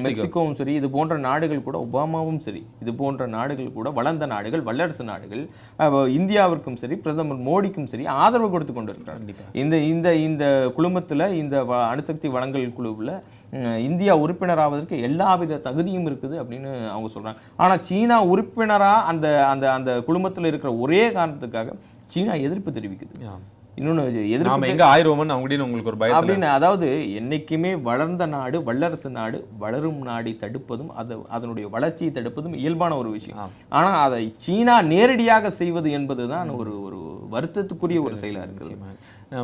மெக்சிகோவும் சரி இது போன்ற நாடுகள் கூட ஒபாமாவும் சரி இது போன்ற நாடுகள் கூட வளர்ந்த நாடுகள் வல்லரசு நாடுகள் இந்தியாவிற்கும் சரி பிரதமர் மோடிக்கும் சரி ஆதரவு கொடுத்து கொண்டிருக்கிறார். கண்டிப்பா. இந்த இந்த இந்த குழுமத்துல இந்த வ- அணுசக்தி வளங்கள் குழுவுல இந்தியா உறுப்பினராவதற்கு எல்லாவித தகுதியும் இருக்குது அப்படின்னு அவங்க சொல்றாங்க. ஆனா சீனா உறுப்பினரா அந்த அந்த அந்த குழுமத்துல இருக்கிற ஒரே காரணத்துக்காக சீனா எதிர்ப்பு தெரிவிக்குது. ஆ. இன்னொன்னு எதிர்ப்பு நாம எங்க அவங்ககிட்ட உங்களுக்கு ஒரு அப்படின்னு அதாவது என்னைக்குமே வளர்ந்த நாடு வல்லரசு நாடு வளரும் நாடை தடுப்பதும் அது அதனுடைய வளர்ச்சியை தடுப்பதும் இயல்பான ஒரு விஷயம். ஆனா அதை சீனா நேரடியாக செய்வது என்பதுதான் ஒரு ஒரு வருத்தத்துக்குரிய ஒரு செயலா இருக்குது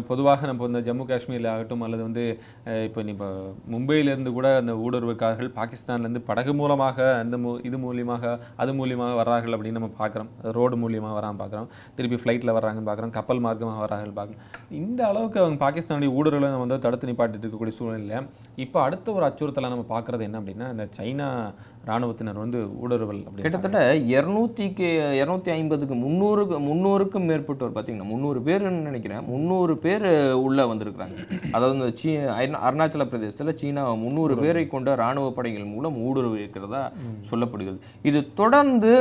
பொதுவாக நம்ம இந்த ஜம்மு காஷ்மீரில் ஆகட்டும் அல்லது வந்து இப்போ இப்போ இப்போ மும்பையிலேருந்து கூட அந்த ஊடுருவக்காரர்கள் பாகிஸ்தான்லேருந்து படகு மூலமாக அந்த மூ இது மூலியமாக அது மூலியமாக வர்றார்கள் அப்படின்னு நம்ம பார்க்குறோம். ரோடு மூலியமாக வராமல் பார்க்குறோம். திருப்பி ஃப்ளைட்டில் வர்றாங்கன்னு பார்க்குறோம். கப்பல் மார்க்கமாக வர்றாங்கன்னு பார்க்குறோம். இந்த அளவுக்கு அவங்க பாகிஸ்தானுடைய ஊடுருவலை நம்ம வந்து தடுத்து நிப்பாட்டிட்டு இருக்கக்கூடிய சூழ்நிலையில் இப்போ அடுத்த ஒரு அச்சுறுத்தலாக நம்ம பார்க்குறது என்ன அப்படின்னா இந்த சைனா ராணுவத்தினர் வந்து ஊடுருவல் கிட்டத்தட்ட இரநூத்திக்கு இரநூத்தி ஐம்பதுக்கு முந்நூறுக்கு முந்நூறுக்கும் மேற்பட்டோர் பார்த்தீங்கன்னா முந்நூறு பேருன்னு நினைக்கிறேன் முந்நூறு பேர் உள்ள வந்திருக்கிறாங்க. அதாவது இந்த சீ அருணா- அருணாச்சல பிரதேசத்தில் சீனா முந்நூறு பேரை கொண்ட ராணுவ படைகள் மூலம் ஊடுருவி இருக்கிறதா சொல்லப்படுகிறது. இது தொடர்ந்து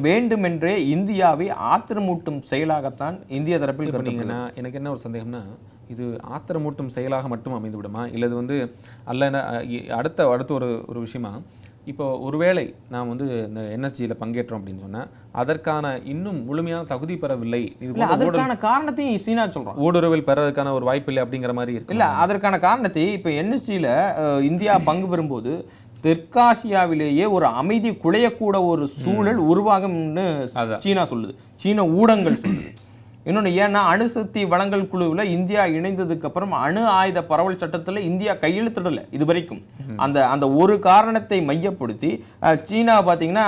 வேண்டுமென்றே இந்தியாவை ஆத்திரமூட்டும் செயலாகத்தான் இந்திய தரப்பில் நீங்கன்னா எனக்கு என்ன ஒரு சந்தேகம்னா இது ஆத்திரமூட்டும் செயலாக மட்டும் அமைந்து விடுமா இல்லை இது வந்து அல்ல அடுத்த அடுத்த ஒரு ஒரு விஷயமா இப்போ ஒருவேளை நாம் வந்து இந்த என்எஸ்ஜியில் பங்கேற்றோம் அப்படின்னு சொன்னா அதற்கான இன்னும் முழுமையான தகுதி பெறவில்லை. இது அதற்கான காரணத்தையும் சீனா சொல்றான் ஊடுருவல் பெறதுக்கான ஒரு வாய்ப்பு இல்லை அப்படிங்கிற மாதிரி இருக்கு. இல்ல அதற்கான காரணத்தை இப்ப என்எஸ்டியில் இந்தியா பங்கு பெறும்போது தெற்காசியாவிலேயே ஒரு அமைதி குலையக்கூட ஒரு சூழல் உருவாகும்னு. சீனா சொல்லுது. சீன ஊடகங்கள் சொல்லுது. இன்னொன்னு ஏன்னா அணுசக்தி வளங்கள் குழுவில் இந்தியா இணைந்ததுக்கு அப்புறம் அணு ஆயுத பரவல் சட்டத்துல இந்தியா கையெழுத்திடல இது வரைக்கும். அந்த அந்த ஒரு காரணத்தை மையப்படுத்தி சீனா பாத்தீங்கன்னா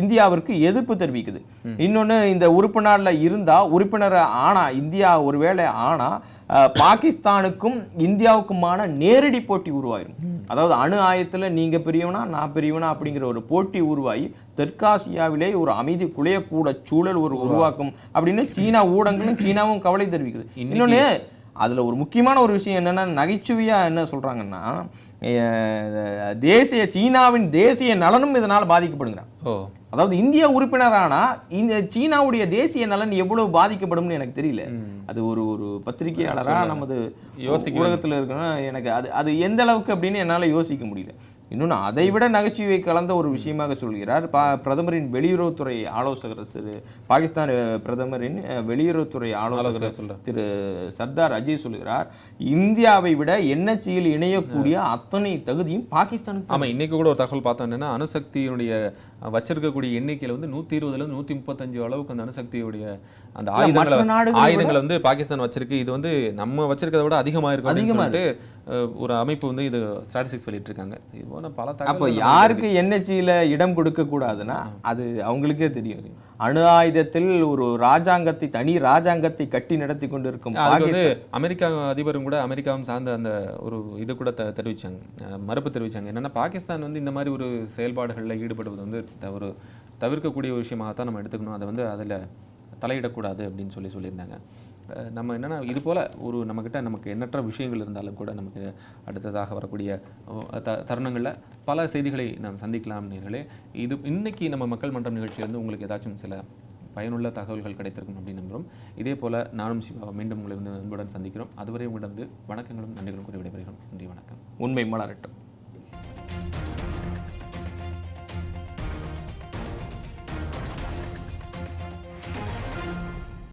இந்தியாவிற்கு எதிர்ப்பு தெரிவிக்குது. இன்னொன்னு இந்த உறுப்பினர்ல இருந்தா உறுப்பினர் ஆனா இந்தியா ஒருவேளை ஆனா அஹ், பாகிஸ்தானுக்கும் இந்தியாவுக்குமான நேரடி போட்டி உருவாயிரும். அதாவது அணு ஆயத்துல நீங்க பெரியவனா நான் பெரியவனா அப்படிங்கிற ஒரு போட்டி உருவாகி தெற்காசியாவிலே ஒரு அமைதி குலையக்கூட சூழல் ஒரு உருவாக்கும் அப்படின்னு சீனா ஊடகங்களும் சீனாவும் கவலை தெரிவிக்குது. இன்னொன்னு அதுல ஒரு முக்கியமான ஒரு விஷயம் என்னன்னா நகைச்சுவையா என்ன சொல்றாங்கன்னா அஹ், தேசிய சீனாவின் தேசிய நலனும் இதனால பாதிக்கப்படுங்கிறான் அதாவது இந்திய உறுப்பினரானா இந்த சீனாவுடைய தேசிய நலன் எவ்வளவு பாதிக்கப்படும்னு எனக்கு தெரியல. அது ஒரு ஒரு பத்திரிகையாளரா நமது யோசிக்க உலகத்துல இருக்கணும் எனக்கு அது அது எந்த அளவுக்கு அப்படின்னு என்னால யோசிக்க முடியல. இன்னொன்று அதை விட நகைச்சுவை கலந்த ஒரு விஷயமாக சொல்கிறார். பா பிரதமரின் வெளியுறவுத்துறை ஆலோசகர் திரு பாகிஸ்தான் பிரதமரின் வெளியுறவுத்துறை ஆலோசகர். திரு சர்தார் அஜய் சொல்கிறார் இந்தியாவை விட என்எச்சியில் இணையக்கூடிய அத்தனை தகுதியும் பாகிஸ்தானுக்கு ஆமா இன்னைக்கு கூட ஒரு தகவல் பார்த்தோம் என்னன்னா அணுசக்தியினுடைய வச்சிருக்கக்கூடிய எண்ணிக்கையில வந்து நூத்தி இருபதுல இருந்து நூத்தி முப்பத்தஞ்சு அளவுக்கு அந்த அணுசக்தியுடைய அந்த ஆயுதங்களை ஆயுதங்களை வந்து பாகிஸ்தான் வச்சிருக்கு. இது வந்து நம்ம வச்சிருக்கிறத விட அதிகமா இருக்கும் அப்படின்னு அதிகமா சொல்லிட்டு அஹ், ஒரு அமைப்பு வந்து இது ஸ்டாட்டிஸ்டிக்ஸ் வெளியிட்டு இருக்காங்க இது போல அப்போ யாருக்கு என்எச்சியில் இடம் கொடுக்க கூடாதுன்னா அது அவங்களுக்கே தெரியும். அணு ஆயுதத்தில் ஒரு ராஜாங்கத்தை தனி ராஜாங்கத்தை கட்டி நடத்தி கொண்டிருக்கும் அதுக்கு வந்து அமெரிக்கா அதிபரும் கூட அமெரிக்காவும் சார்ந்த அந்த ஒரு இது கூட த- தெரிவிச்சாங்க. அஹ் மறுப்பு தெரிவிச்சாங்க. என்னன்னா பாகிஸ்தான் வந்து இந்த மாதிரி ஒரு செயல்பாடுகளில் ஈடுபடுவது வந்து ஒரு தவிர்க்கக்கூடிய ஒரு விஷயமாக தான் நம்ம எடுத்துக்கணும். அதை வந்து அதில் தலையிடக்கூடாது அப்படின்னு சொல்லி சொல்லியிருந்தாங்க. நம்ம என்னென்னா இது போல் ஒரு நம்மக்கிட்ட நமக்கு எண்ணற்ற விஷயங்கள் இருந்தாலும் கூட நமக்கு அடுத்ததாக வரக்கூடிய த தருணங்களில் பல செய்திகளை நாம் சந்திக்கலாம் நேர்களே. இது இன்னைக்கு நம்ம மக்கள் மன்றம் நிகழ்ச்சியிலேருந்து உங்களுக்கு ஏதாச்சும் சில பயனுள்ள தகவல்கள் கிடைத்திருக்கும் அப்படின்னு நம்புகிறோம் இதே போல் நானும் சிவா மீண்டும் உங்களை வந்து அன்புடன் சந்திக்கிறோம். அதுவரை உங்களிடம் வணக்கங்களும் நன்றிகளும் கூறி விடைபெறுகிறோம். நன்றி வணக்கம். உண்மை மலரட்டும்.